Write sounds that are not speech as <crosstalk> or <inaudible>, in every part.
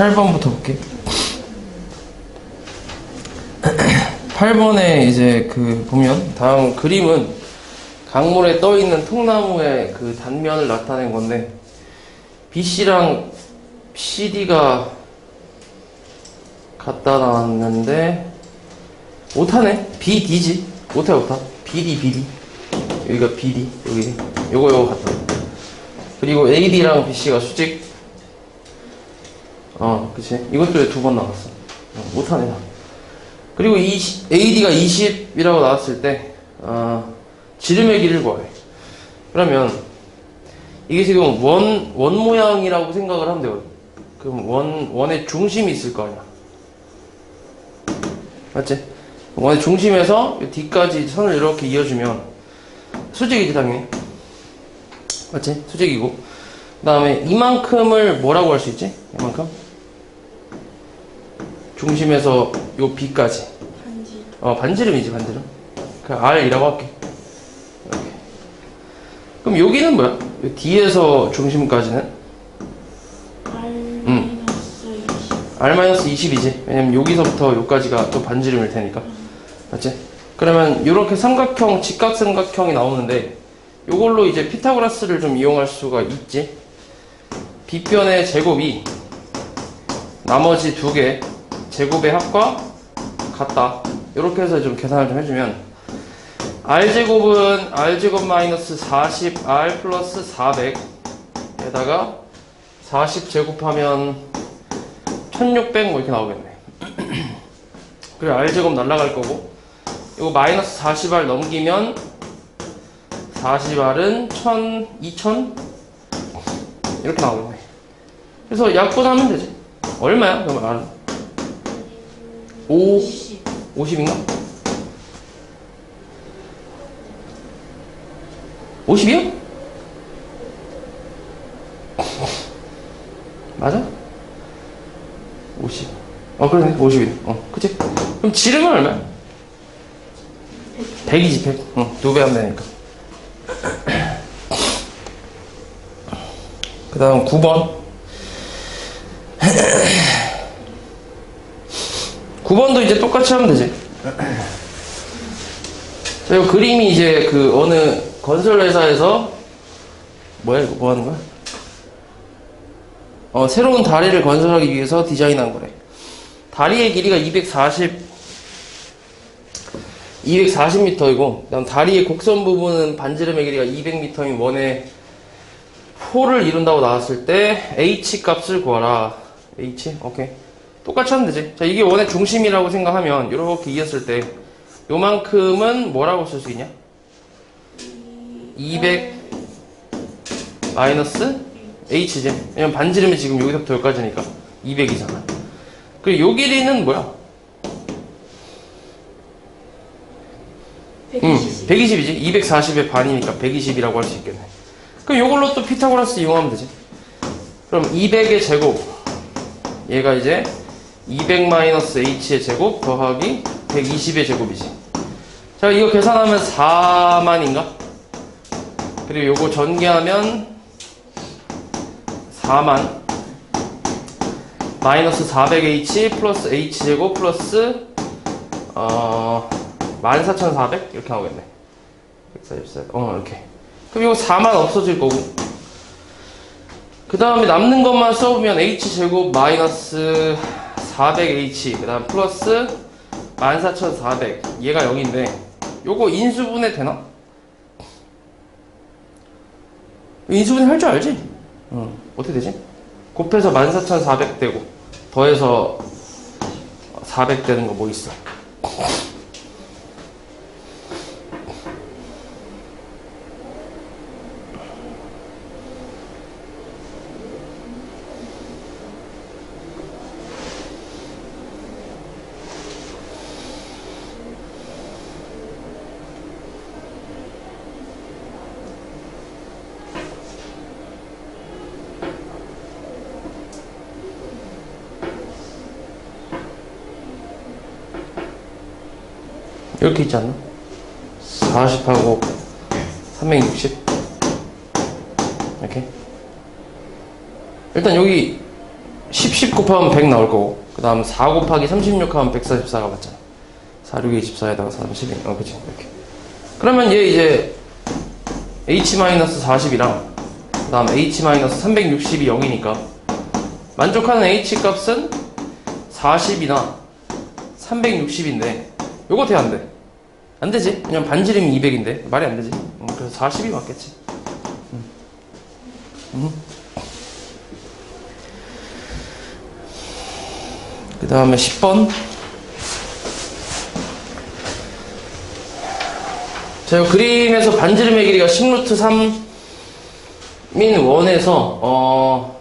8번부터 볼게. <clears throat> 8번에 이제 그 보면 다음 그림은 강물에 떠 있는 통나무의 그 단면을 나타낸 건데 BC랑 CD가 갖다 놨는데 오타네? BD지? 오타 오타. BD BD. 여기가 BD 여기. 요거 요거 같다 그리고 AD랑 BC가 수직 어 그치 이것도 두 번 나왔어 어, 못하네 나 그리고 20, AD가 20이라고 나왔을 때 어, 지름의 길이를 구하래 그러면 이게 지금 원, 원 모양이라고 생각을 하면 되거든 그럼 원, 원의 중심이 있을 거 아니야 맞지? 원의 중심에서 이 뒤까지 선을 이렇게 이어주면 수직이지 당연히 맞지? 수직이고 그 다음에 이만큼을 뭐라고 할 수 있지? 이만큼? 중심에서 요 B까지. 반지 어 반지름이지 반지름. 그 R이라고 할게. 이렇게. 그럼 여기는 뭐야? 요 D에서 중심까지는? 20 R-20이지. 왜냐면 여기서부터 여기까지가 또 반지름일 테니까. 맞지? 그러면 이렇게 삼각형 직각삼각형이 나오는데 요걸로 이제 피타고라스를 좀 이용할 수가 있지. 빗변의 제곱이 나머지 두개 제곱의 합과 같다. 이렇게 해서 좀 계산을 좀 해주면 r제곱은 r제곱 마이너스 40r 플러스 400에다가 40 제곱하면 1600 뭐 이렇게 나오겠네. <clears throat> 그리고 r제곱 날라갈 거고 이거 마이너스 40r 넘기면 40r은 1000, 2000 이렇게 나오겠네. 그래서 약분하면 되지. 얼마야? r은 5 20 50인가? 50이요? 맞아? 50. 어, 그러네. 50이네. 어, 그치? 그럼 지름은 얼마야? 100이지, 100. 응, 두배 하면 되니까. <laughs> 그 다음 9번. 9번도 이제 똑같이 하면 되지. 자, 이 그림이 이제 그 어느 건설 회사에서 뭐야 이거 뭐 하는 거야? 어, 새로운 다리를 건설하기 위해서 디자인한 거래. 다리의 길이가 240 240m이고 그다음 다리의 곡선 부분은 반지름의 길이가 200m인 원의 포를 이룬다고 나왔을 때 h 값을 구하라. h 오케이. 똑같이 하면 되지. 자, 이게 원의 중심이라고 생각하면 이렇게 이었을 때 요만큼은 뭐라고 쓸 수 있냐? 200 마이너스 h지. 왜냐면 반지름이 지금 여기서부터 여기까지니까 200이잖아. 그리고 요 길이는 뭐야? 응, 120 120이지. 240의 반이니까 120이라고 할 수 있겠네. 그럼 요걸로 또 피타고라스 이용하면 되지. 그럼 200의 제곱. 얘가 이제 200 마이너스 h의 제곱 더하기 120의 제곱이지. 자, 이거 계산하면 4만인가? 그리고 요거 전개하면 4만. 마이너스 400h 플러스 h제곱 플러스 어 14,400 이렇게 나오겠네. 144, 어 이렇게. 그럼 이거 4만 없어질 거고. 그 다음에 남는 것만 써보면 h제곱 마이너스 400h 그 다음 플러스 14,400 얘가 0인데 요거 인수분해 되나? 인수분해 할 줄 알지? 어, 어떻게 되지? 곱해서 14,400 되고 더해서 400 되는 거 뭐 있어? 이렇게 있지 않나? 40하고 360 이렇게 일단 여기 10, 10 곱하면 100 나올 거고 그 다음 4 곱하기 36 하면 144가 맞잖아 4, 6, 24에다가 4, 12. 어, 그치. 이렇게. 그러면 얘 이제 h-40이랑 그 다음 h-360이 0이니까 만족하는 h 값은 40이나 360인데 요거 돼안 돼? 안 되지. 왜냐면 반지름이 200인데 말이 안 되지. 음, 그래서 40이 맞겠지. 음. 음. 그 다음에 10번. 자, 요 그림에서 반지름의 길이가 10루트 3민 원에서, 어,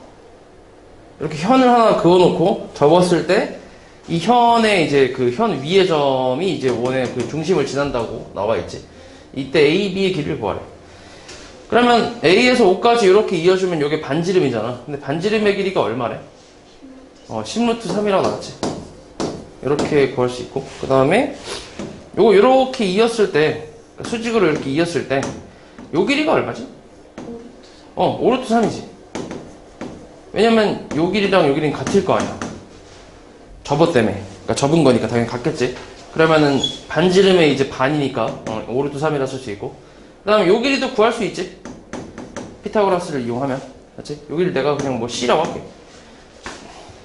이렇게 현을 하나 그어놓고 접었을 때, 이 현의 이제 그 현 위의 점이 이제 원의 그 중심을 지난다고 나와 있지. 이때 A, B의 길이를 구하래. 그러면 A에서 O까지 이렇게 이어주면 이게 반지름이잖아. 근데 반지름의 길이가 얼마래? 어, 10루트 3이라고 나왔지. 이렇게 구할 수 있고. 그 다음에 요거 이렇게 이었을 때, 수직으로 이렇게 이었을 때, 요 길이가 얼마지? 어, 5루트 3이지. 왜냐면 요 길이랑 요 길이는 같을 거 아니야. 접어 때문에. 그러니까 접은 거니까 당연히 같겠지. 그러면은 반지름의 이제 반이니까 어, 5루트 3이라 쓸 수 있고. 그 다음에 요 길이도 구할 수 있지. 피타고라스를 이용하면. 맞지? 요 길이 내가 그냥 뭐 C라고 할게.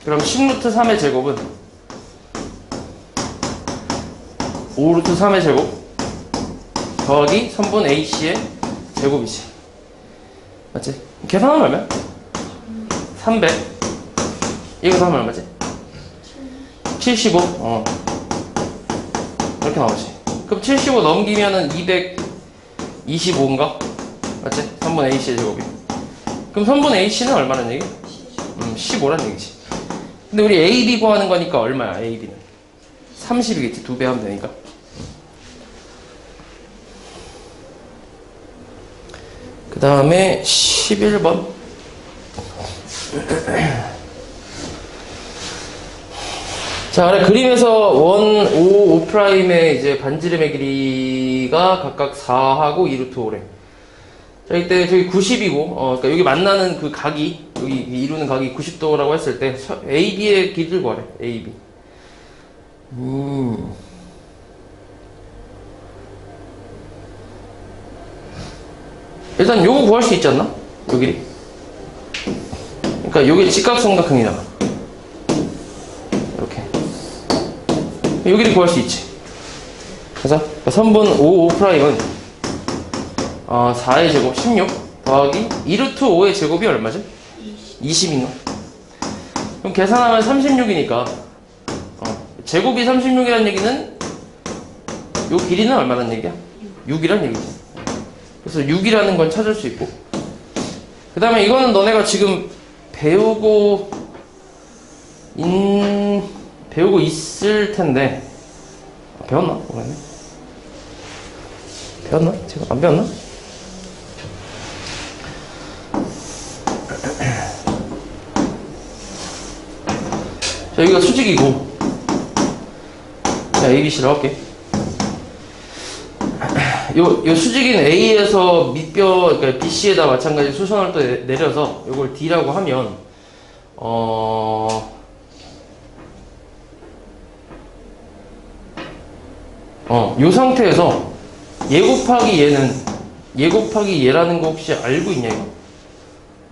그럼 10루트 3의 제곱은 5루트 3의 제곱 더하기 3분 AC의 제곱이지. 맞지? 계산하면 얼마야? 300. 이거 하면 얼마지? 75. 어. 이렇게 나오지. 그럼 75 넘기면은 225인가? 맞지? 3분 AC의 제곱이. 그럼 3분 AC는 얼마란 얘기? 음, 15란 얘기지. 근데 우리 AB 구하는 거니까 얼마야, AB는? 30이겠지. 두 배 하면 되니까. 그 다음에 11번. 자, 그래 그림에서 원, 5, 5 프라임의 이제 반지름의 길이가 각각 4하고 2루트 5래. 자, 이때 저기 90이고, 어, 그러니까 여기 만나는 그 각이, 여기 이루는 각이 90도라고 했을 때, 서- AB의 길이를 구하래, AB. 음. 일단 요거 구할 수 있지 않나? 요 길이. 그러니까 요게 직각삼각형이잖아. 이렇게. 요 길이 구할 수 있지. 그래서 선분 5, 5 프라임은 어, 4의 제곱 16 더하기 2루트 5의 제곱이 얼마지? 20인가? 그럼 계산하면 36이니까 어, 제곱이 36이라는 얘기는 요 길이는 얼마란 얘기야? 6이란 얘기지. 그래서 6이라는 건 찾을 수 있고 그 다음에 이거는 너네가 지금 배우고 인 배우고 있을 텐데 아, 배웠나? 모르겠네 배웠나? 지금 안 배웠나? 자 여기가 수직이고 자 ABC로 할게 요, 요 수직인 A에서 밑뼈, 그러니까 BC에다 마찬가지 수선을 또 내- 내려서 요걸 D라고 하면, 어, 어, 요 상태에서 얘 곱하기 얘는, 얘 곱하기 얘라는 거 혹시 알고 있냐, 이거?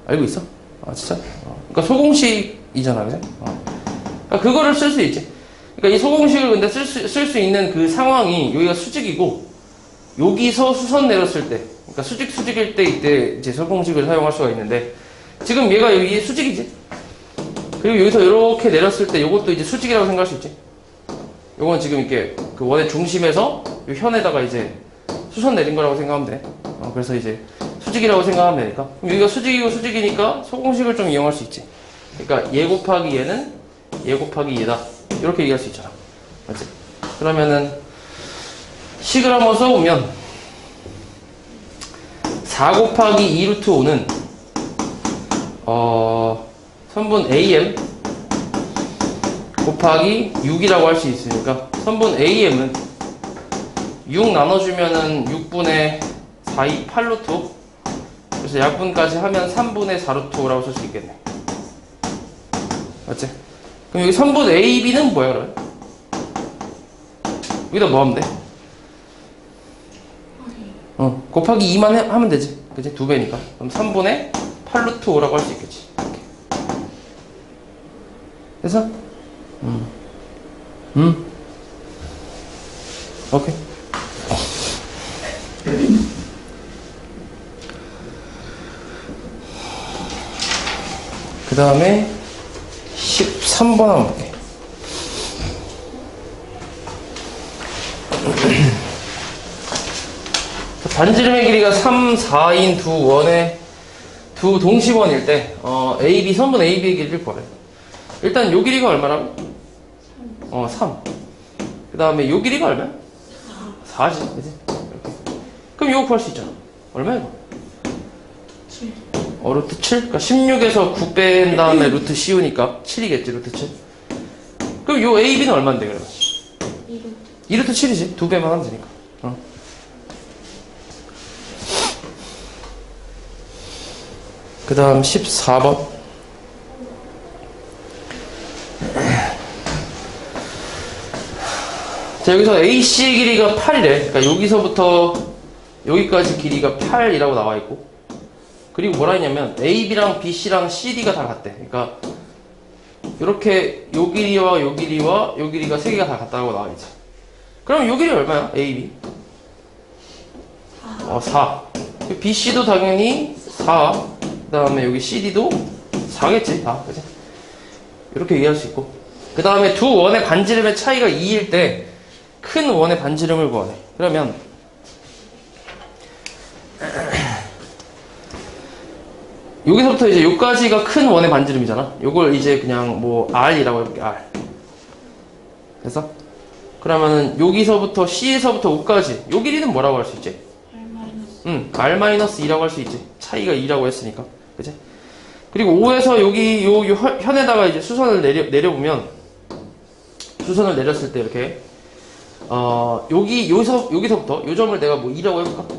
알고 있어? 아, 진짜? 어, 그러니까 소공식이잖아, 그죠? 어. 그러니까 그거를 쓸 수 있지. 그러니까 이 소공식을 근데 쓸 수, 쓸 수 있는 그 상황이 여기가 수직이고, 여기서 수선 내렸을 때, 그러니까 수직 수직일 때 이때 이제 설공식을 사용할 수가 있는데 지금 얘가 여기 수직이지. 그리고 여기서 이렇게 내렸을 때 이것도 이제 수직이라고 생각할 수 있지. 요건 지금 이렇게 그 원의 중심에서 요 현에다가 이제 수선 내린 거라고 생각하면 돼. 어, 그래서 이제 수직이라고 생각하면 되니까. 그럼 여기가 수직이고 수직이니까 소공식을 좀 이용할 수 있지. 그러니까 얘 곱하기 얘는 얘 곱하기 얘다. 이렇게 얘기할 수 있잖아. 맞지? 그러면은 식을 한번 써보면 4 곱하기 2루트 5는 어, 선분 AM 곱하기 6이라고 할 수 있으니까 선분 AM은 6 나눠주면은 6분의 4, 2, 8루트 5 그래서 약분까지 하면 3분의 4루트 5라고 쓸 수 있겠네 맞지? 그럼 여기 3분 AB는 뭐야 그러면? 여기다 뭐 하면 돼? 어, 곱하기 2만 해- 하면 되지. 그지? 두 배니까. 그럼 3분의 8루트 5라고 할 수 있겠지. 이렇게. 됐어? 음. 음. 오케이. 그 다음에 13번 한번 볼게. 반지름의 길이가 3, 4인 두 원의 두 동시원일 때 어, AB 선분 AB의 길이를 구하래. 일단 요 길이가 얼마라고? 어, 3. 그 다음에 요 길이가 얼마야? 4지, 그지? 그럼 요거 구할 수 있잖아. 얼마야 이거? 7 어, 루트 7? 그러니까 16에서 9 뺀 다음에 루트 씌우니까 7이겠지, 루트 7. 그럼 요 AB는 얼마인데, 그러면? 2루트 2루트 7이지. 두 배만 하면 되니까. 어. 그 다음 14번. 자, 여기서 AC의 길이가 8이래. 그러니까 여기서부터 여기까지 길이가 8이라고 나와 있고. 그리고 뭐라 했냐면 AB랑 BC랑 CD가 다 같대. 그러니까 이렇게 요 길이와 요 길이와 요 길이가 세 개가 다 같다고 나와 있지. 그럼 요 길이 얼마야? AB. 어, 4. BC도 당연히 4. 그 다음에 여기 CD도 4겠지. 다. 그지? 이렇게 얘기할 수 있고. 그 다음에 두 원의 반지름의 차이가 2일 때 큰 원의 반지름을 구하네. 그러면 <clears throat> 여기서부터 이제 여기까지가 큰 원의 반지름이잖아. 요걸 이제 그냥 뭐 R이라고 해볼게. R. 됐어? 그러면은 여기서부터 C에서부터 O까지 요 길이는 뭐라고 할 수 있지? 응, R-2라고 할 수 있지. 차이가 2라고 했으니까. 그지? 그리고 5에서 여기 요, 요 현- 현에다가 이제 수선을 내려, 내려보면 수선을 내렸을 때 이렇게 어, 여기 여기서 여기서부터 요 점을 내가 뭐 2라고 해 볼까?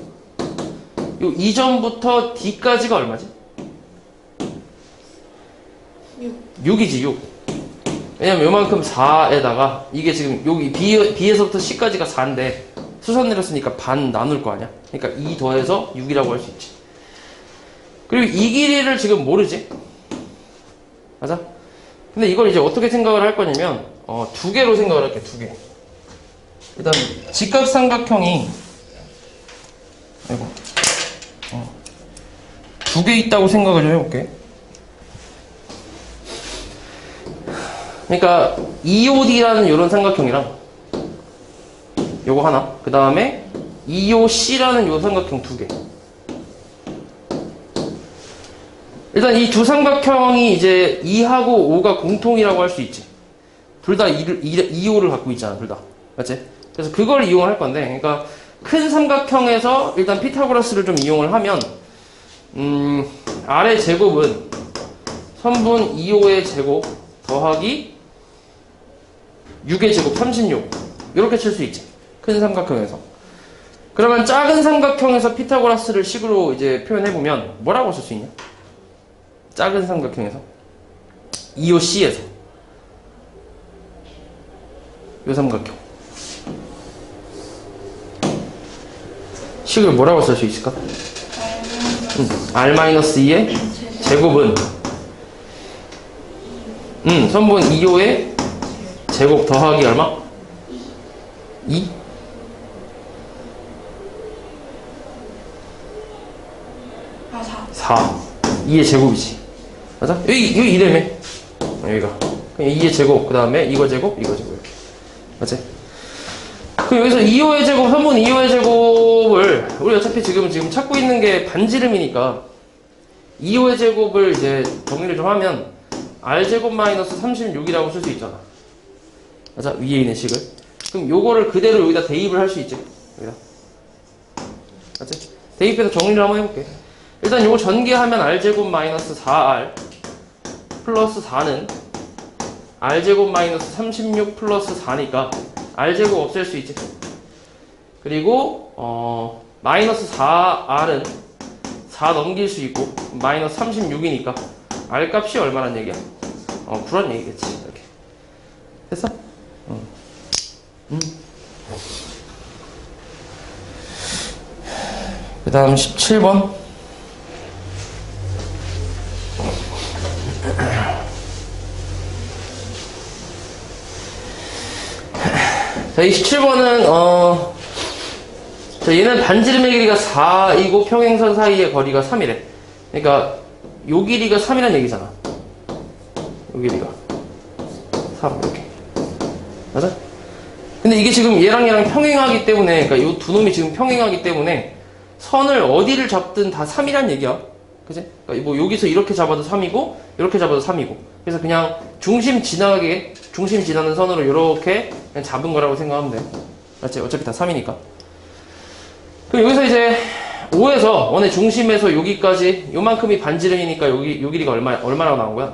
요 2점부터 D까지가 얼마지? 6 6이지 6 왜냐면 요만큼 4에다가 이게 지금 여기 B, B에서부터 C까지가 4인데 수선 내렸으니까 반 나눌 거 아니야 그러니까 2 더해서 6이라고 할 수 있지 그리고 이 길이를 지금 모르지 맞아? 근데 이걸 이제 어떻게 생각을 할 거냐면 어, 두 개로 생각을 할게 두 개 일단 직각삼각형이 아이고 어, 두 개 있다고 생각을 좀 해볼게 그러니까 EOD라는 이런 삼각형이랑 요거 하나 그 다음에 EOC라는 요 삼각형 두 개. 일단 이 두 삼각형이 이제 2하고 5가 공통이라고 할 수 있지. 둘 다 2호를 갖고 있잖아, 둘 다. 맞지? 그래서 그걸 이용을 할 건데, 그러니까 큰 삼각형에서 일단 피타고라스를 좀 이용을 하면, 음, 아래 제곱은 선분 2호의 제곱 더하기 6의 제곱 36 이렇게 칠 수 있지. 큰 삼각형에서. 그러면 작은 삼각형에서 피타고라스를 식으로 이제 표현해보면 뭐라고 쓸 수 있냐? 작은 삼각형에서. 2호C에서. 요 삼각형 식을 뭐라고 쓸 수 있을까? 음, R-2의 제곱은 음, 선분 2호의 제곱 더하기 얼마? 2? 아 4 4. 2의 제곱이지. 맞아? 여기, 여기 이래매. 여기가. 그냥 2의 제곱, 그 다음에 이거 제곱, 이거 제곱, 이렇게. 맞지? 그 여기서 2호의 제곱, 선분 2호의 제곱을, 우리 어차피 지금, 지금 찾고 있는 게 반지름이니까, 2호의 제곱을 이제 정리를 좀 하면, r제곱 마이너스 36이라고 쓸 수 있잖아. 맞아? 위에 있는 식을. 그럼 요거를 그대로 여기다 대입을 할 수 있지. 여기다. 맞지? 대입해서 정리를 한번 해볼게. 일단 요거 전개하면 r제곱 마이너스 4r 플러스 4는 r제곱 마이너스 36 플러스 4니까 r제곱 없앨 수 있지. 그리고 어 마이너스 4r은 4 넘길 수 있고 마이너스 36이니까 r 값이 얼마란 얘기야? 어 어, 그런 얘기겠지. 이렇게. 됐어? 응. 음. 그 다음 17번. 자, 이 17번은, 어, 자, 얘는 반지름의 길이가 4이고 평행선 사이의 거리가 3이래. 그러니까, 요 길이가 3이란 얘기잖아. 요 길이가. 3, 이렇게. 맞아? 근데 이게 지금 얘랑 얘랑 평행하기 때문에, 그러니까 요 두 놈이 지금 평행하기 때문에, 선을 어디를 잡든 다 3이란 얘기야. 그지? 그러니까 뭐 여기서 이렇게 잡아도 3이고, 이렇게 잡아도 3이고. 그래서 그냥 중심 지나게, 중심 지나는 선으로 이렇게 잡은 거라고 생각하면 돼. 맞지? 어차피 다 3이니까. 그럼 여기서 이제 5에서 원의 중심에서 여기까지 요만큼이 반지름이니까 여기 요 길이가 얼마 얼마라고 나온 거야?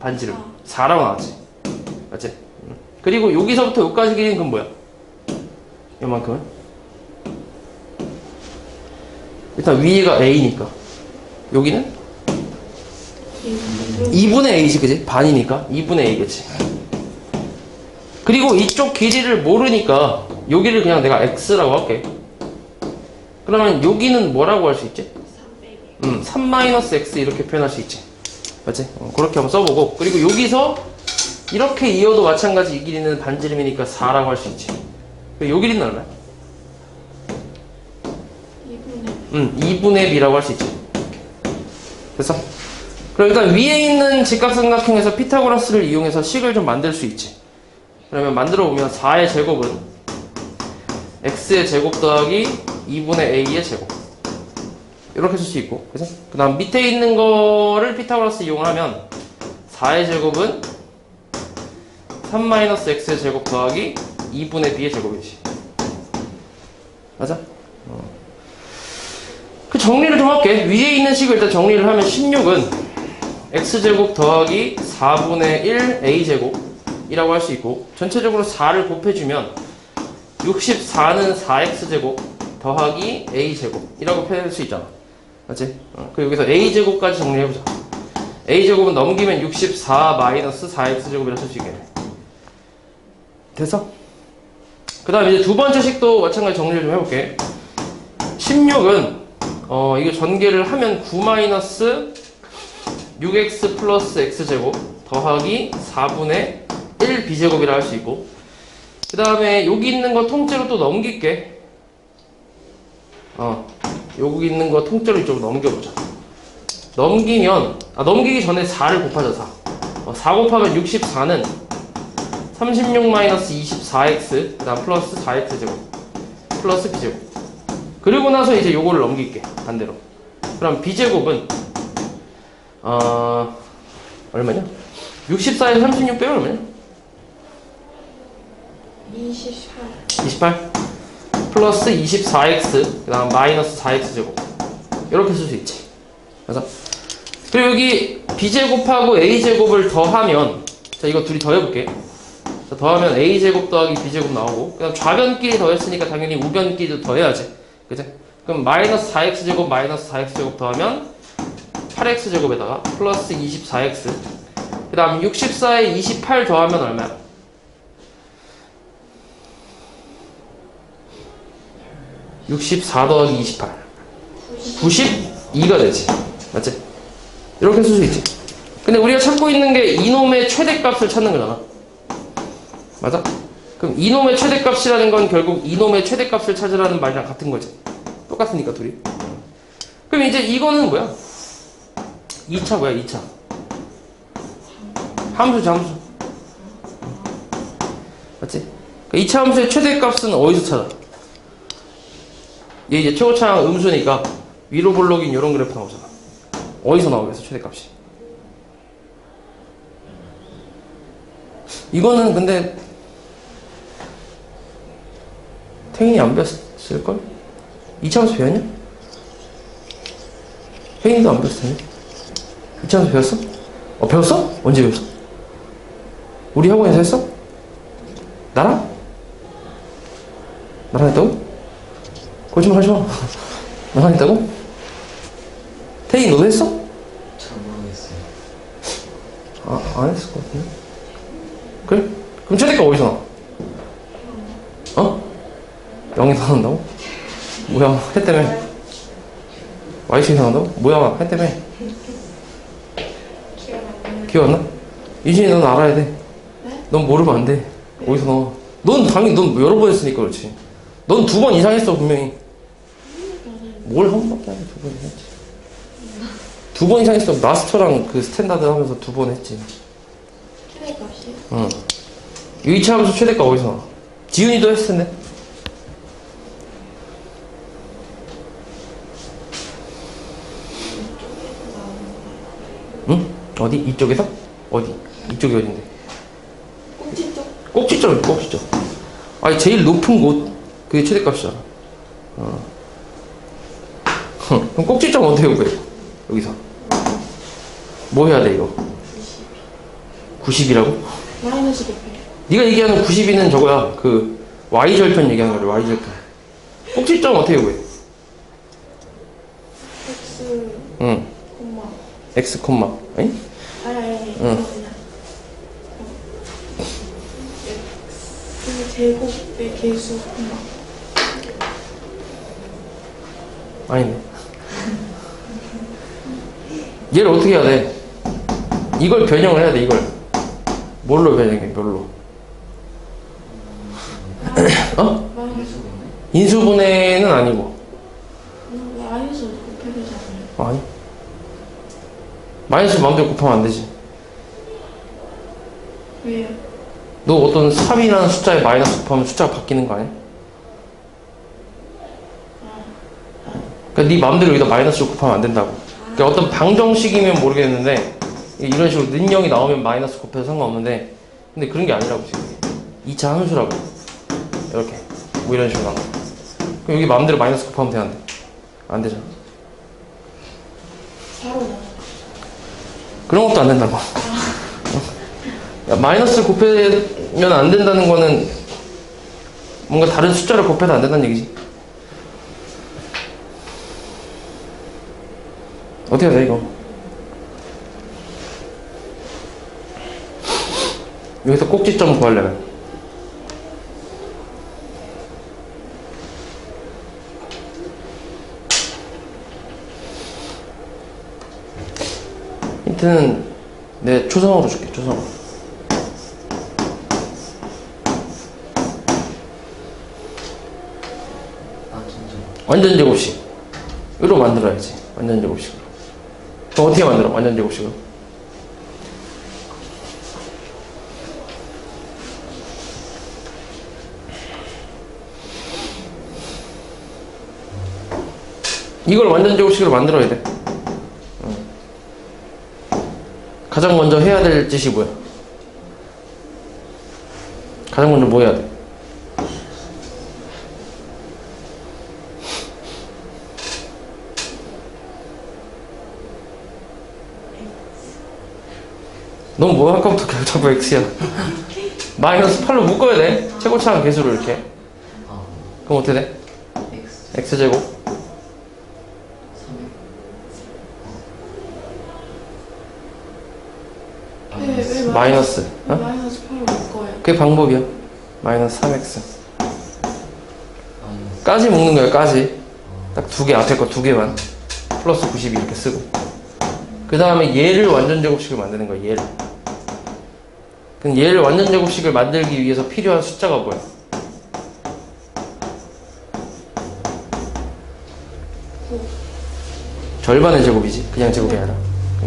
반지름 4라고 나왔지. 맞지? 음. 그리고 여기서부터 여기까지 길이는 그건 뭐야? 요만큼은? 일단 위가 a니까 여기는 2분의 a지 그지? 반이니까 2분의 a겠지. 그리고 이쪽 길이를 모르니까 여기를 그냥 내가 x라고 할게. 그러면 여기는 뭐라고 할 수 있지? 300이 음, 3-x 이렇게 표현할 수 있지. 맞지? 어, 그렇게 한번 써보고. 그리고 여기서 이렇게 이어도 마찬가지 이 길이는 반지름이니까 4라고 할 수 있지. 그리고 요 길이는 얼마야? 2분의 음, 2분의 b라고 할 수 있지. 됐어? 일단 위에 있는 직각삼각형에서 피타고라스를 이용해서 식을 좀 만들 수 있지. 그러면 만들어 보면 4의 제곱은 x의 제곱 더하기 2분의 a의 제곱. 이렇게 쓸 수 있고. 그래서 그 다음 밑에 있는 거를 피타고라스 이용하면 4의 제곱은 3-x의 제곱 더하기 2분의 b의 제곱이지. 맞아? 그 정리를 좀 할게. 위에 있는 식을 일단 정리를 하면 16은 x제곱 더하기 4분의 1 a제곱이라고 할 수 있고 전체적으로 4를 곱해주면 64는 4x제곱 더하기 a제곱이라고 표현할 수 있잖아. 맞지? 어, 그 여기서 a제곱까지 정리해보자. a제곱은 넘기면 64 마이너스 4x제곱이라 쓸 수 있겠네. 됐어? 그 다음 이제 두 번째 식도 마찬가지 정리를 좀 해볼게. 16은 어, 이게 전개를 하면 9 마이너스 6x 플러스 x제곱 더하기 4분의 1 b제곱이라 할 수 있고 그 다음에 여기 있는 거 통째로 또 넘길게. 어 여기 있는 거 통째로 이쪽으로 넘겨보자. 넘기면 아 넘기기 전에 4를 곱하자 4 어, 4 곱하면 64는 36 마이너스 24x 그 다음 플러스 4x제곱 플러스 b제곱. 그리고 나서 이제 요거를 넘길게 반대로. 그럼 b제곱은 어 얼마냐? 64에서 36 빼면 얼마냐? 28 28 플러스 24x 그 다음 마이너스 4x제곱 이렇게 쓸 수 있지 그래서 그리고 여기 b제곱하고 a제곱을 더하면 자 이거 둘이 더해볼게 자 더하면 a제곱 더하기 b제곱 나오고 그 다음 좌변끼리 더했으니까 당연히 우변끼리도 더해야지 그죠? 그럼 마이너스 4x제곱 마이너스 4x제곱 더하면 8x제곱에다가 플러스 24x 그 다음 64에 28 더하면 얼마야? 64 더하기 28 92가 되지 맞지? 이렇게 쓸 수 있지 근데 우리가 찾고 있는 게 이놈의 최대값을 찾는 거잖아 맞아? 그럼 이놈의 최대값이라는 건 결국 이놈의 최대값을 찾으라는 말이랑 같은 거지 똑같으니까 둘이 그럼 이제 이거는 뭐야? 2차 뭐야 2차 함수지 함수 맞지? 그 2차 함수의 최대값은 어디서 찾아? 얘 이제 최고차항 음수니까 위로 볼록인 이런 그래프 나오잖아. 어디서 나오겠어 최대값이? 이거는 근데 태인이 안 배웠을 걸? 이차함수 배웠냐? 혜인이도 안 배웠을 텐데. 이차함수 배웠어? 어 배웠어? 언제 배웠어? 우리 학원에서 했어? 나랑? 나랑 했다고? 거짓말 하지 마. <laughs> 나랑 했다고? 태희 너도 했어? 잘 모르겠어요. 아, 안 했을 것 같은데? 그래? 그럼 최대가 어디서 나와? 어? 0에서 나온다고? 뭐야, 해 때문에. y축에서 나온다고? 뭐야, 해 때문에. 기억 안 나요. 기억 안 나? 유진이 넌 알아야 돼. 네? 넌 모르면 안 돼. 어디서 나와? 넌 당연히 넌 여러 번 했으니까 그렇지. 넌 두 번 이상 했어, 분명히. 뭘 한 번밖에 안 해, 두 번 했지. 두 번 이상 했어. 마스터랑 그 스탠다드 하면서 두 번 했지. 최대값이요? 응. 유이차 하면서 최대가 어디서 나와? 지훈이도 했을 텐데. 응? 어디? 이쪽에서? 어디? 이쪽이 어딘데? 꼭지 쪽? 꼭지점, 꼭지점. 아니, 제일 높은 곳, 그게 최대값이잖아. 어. 흠, 그럼 꼭지 점 어떻게 구해? 여기서. 뭐 해야 돼, 이거? 90이라고? 마이너스 곱해. 네가 얘기하는 92는 저거야. 그 y절편 얘기하는 거야. y절편. 꼭지 점 어떻게 구해? x 응. 콤마. x 콤마. 아니? 응. 제곱의 개수. 아니네. 얘를 어떻게 해야 돼? 이걸 변형을 해야 돼. 이걸. 뭘로 변형해? 뭘로? 어? 인수분해는 아니고. 곱해야 되잖아요. 아니. 마이너스 마음대로 곱하면 안 되지. 왜요? 너 어떤 3이라는 숫자에 마이너스 곱하면 숫자가 바뀌는 거 아니야? 그러니까 네 마음대로 여기다 마이너스 곱하면 안 된다고. 그러니까 어떤 방정식이면 모르겠는데 이런 식으로 능력이 나오면 마이너스 곱해도 상관없는데 근데 그런 게 아니라고 지금 2차 함수라고 이렇게 뭐 이런 식으로 나와. 그럼 여기 마음대로 마이너스 곱하면 돼안 되잖아. 4로 나와. 그런 것도 안 된다고. 야, 마이너스 곱하면 안 된다는 거는 뭔가 다른 숫자를 곱해도 안 된다는 얘기지. 어떻게 해야 돼, 이거? 여기서 꼭지점 구하려면. 힌트는 내 초성으로 줄게, 초성으로. 완전 제곱식으로 만들어야지. 완전 제곱식으로. 그럼 어떻게 만들어? 완전 제곱식으로. 이걸 완전 제곱식으로 만들어야 돼. 응. 가장 먼저 해야 될 짓이 뭐야? 가장 먼저 뭐 해야 돼? 넌뭐 아까부터 계속 자꾸 x야. <laughs> 마이너스 8로 묶어야 돼. 최고차항 개수를 이렇게. 아 그럼 어떻게 돼? x제곱 3 왜, 왜 마이너스. 어? 마이너스 8로 묶어요? 그게 방법이야. 마이너스 3x. 마이너스 까지 묶는 거야, 까지. 딱 두 개, 앞에 거 두 개만. 플러스 92 이렇게 쓰고. 그 다음에 얘를 완전 제곱식을 만드는 거야, 얘를. 그럼 얘를 완전 제곱식을 만들기 위해서 필요한 숫자가 뭐야? 절반의 제곱이지. 그냥 제곱이 아니라.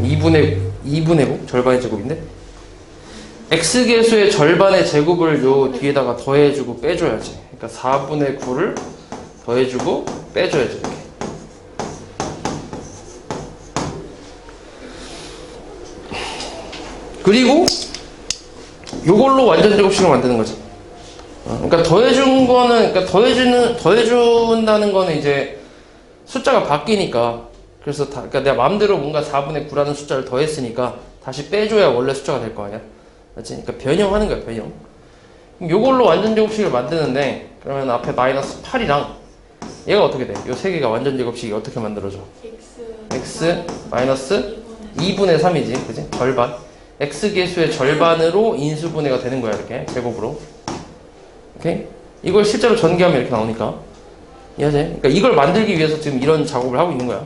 2분의, 2분의 곱? 절반의 제곱인데? x계수의 절반의 제곱을 요 뒤에다가 더해주고 빼줘야지. 그러니까 4분의 9를 더해주고 빼줘야지. 이렇게. 그리고 요걸로 완전 제곱식을 만드는 거지. 어, 그러니까 더해준 거는, 그러니까 더해주는, 더해준다는 거는 이제 숫자가 바뀌니까. 그래서 다, 그러니까 내가 마음대로 뭔가 4분의 9라는 숫자를 더했으니까 다시 빼줘야 원래 숫자가 될 거 아니야. 맞지? 그러니까 변형하는 거야, 변형. 요걸로 완전 제곱식을 만드는데, 그러면 앞에 마이너스 8이랑 얘가 어떻게 돼? 요 세 개가 완전 제곱식이 어떻게 만들어져? x x 마이너스 2분의 2분의 3이지, 그지? 절반. x 개수의 절반으로 인수분해가 되는 거야 이렇게 제곱으로 오케이 이걸 실제로 전개하면 이렇게 나오니까 이해하지? 그러니까 이걸 만들기 위해서 지금 이런 작업을 하고 있는 거야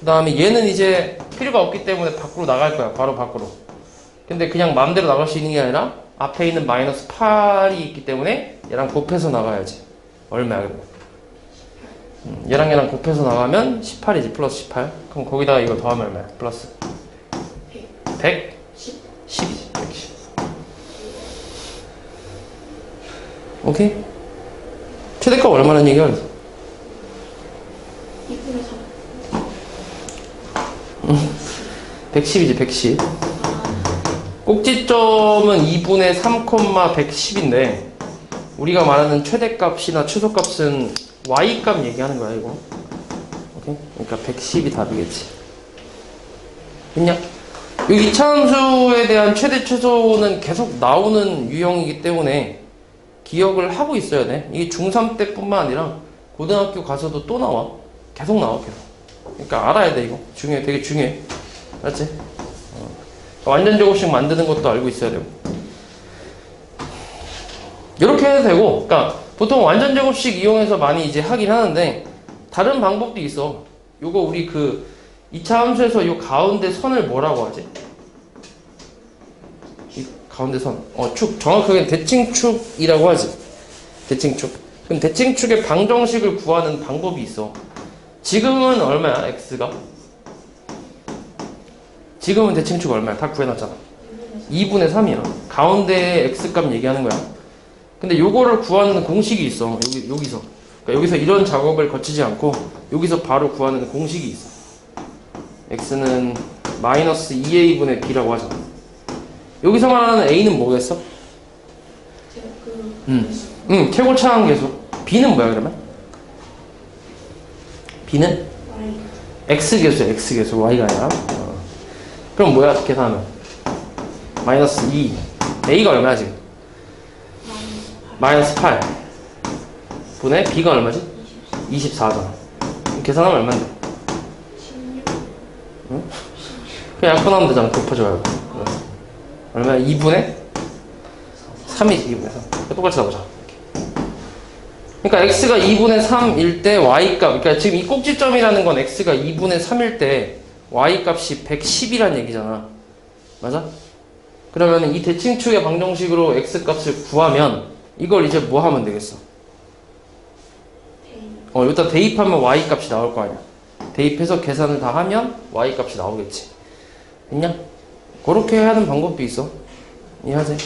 그 다음에 얘는 이제 필요가 없기 때문에 밖으로 나갈 거야 바로 밖으로. 근데 그냥 마음대로 나갈 수 있는 게 아니라 앞에 있는 마이너스 8이 있기 때문에 얘랑 곱해서 나가야지 얼마야 그러면 음, 얘랑 얘랑 곱해서 나가면 18이지 플러스 18 그럼 거기다가 이거 더하면 얼마야? 플러스 100 10. 10 110 오케이? 최대값 얘기야? 그래서 2분의 3. 110이지 110 꼭지점은 2분의 3,110인데 우리가 말하는 최대값이나 최소값은 y값 얘기하는 거야 이거. 오케이? 그러니까 110이 답이겠지. 됐냐? 이 이차함수에 대한 최대 최소는 계속 나오는 유형이기 때문에 기억을 하고 있어야 돼. 이게 중3 때뿐만 아니라 고등학교 가서도 또 나와. 계속 나와 계속 그러니까 알아야 돼 이거 중요해 되게 중요해 알았지? 완전 제곱식 만드는 것도 알고 있어야 되고 이렇게 해도 되고 그러니까 보통 완전 제곱식 이용해서 많이 이제 하긴 하는데 다른 방법도 있어 요거 우리 그 2차 함수에서 요 가운데 선을 뭐라고 하지? 이 가운데 선. 어, 축. 정확하게 대칭축이라고 하지. 대칭축. 그럼 대칭축의 방정식을 구하는 방법이 있어. 지금은 얼마야, x가? 지금은 대칭축 얼마야? 다 구해놨잖아. 2분의 3이야. 가운데 x값 얘기하는 거야. 근데 요거를 구하는 공식이 있어. 여기, 여기서. 그러니까 여기서 이런 작업을 거치지 않고 여기서 바로 구하는 공식이 있어. x는 마이너스 2a분의 b라고 하잖아. 여기서 말하는 a는 뭐겠어? 그 음. 응, 최고차항 계수. b는 뭐야 그러면? B는 Y x 계수야, x 계수. y가 아니라. 어. 그럼 뭐야 계산하면? 마이너스 2. a가 얼마야 지금? 마이너스 8. 분의 b가 얼마지? 24잖아. 계산하면 얼마인데? 16. 그냥 약분하면 되잖아. 곱해줘요. 얼마야? 2분의 3이지, 2분의 3. 똑같이 나오자. 그러니까 x가 2분의 3일 때 y값, 그러니까 지금 이 꼭지점이라는 건 x가 2분의 3일 때 y값이 110이란 얘기잖아. 맞아? 그러면 이 대칭축의 방정식으로 x값을 구하면 이걸 이제 뭐 하면 되겠어? 어, 여기다 대입하면 y값이 나올 거 아니야. 대입해서 계산을 다 하면 y값이 나오겠지. 됐냐? 그렇게 하는 방법도 있어. 이해하지?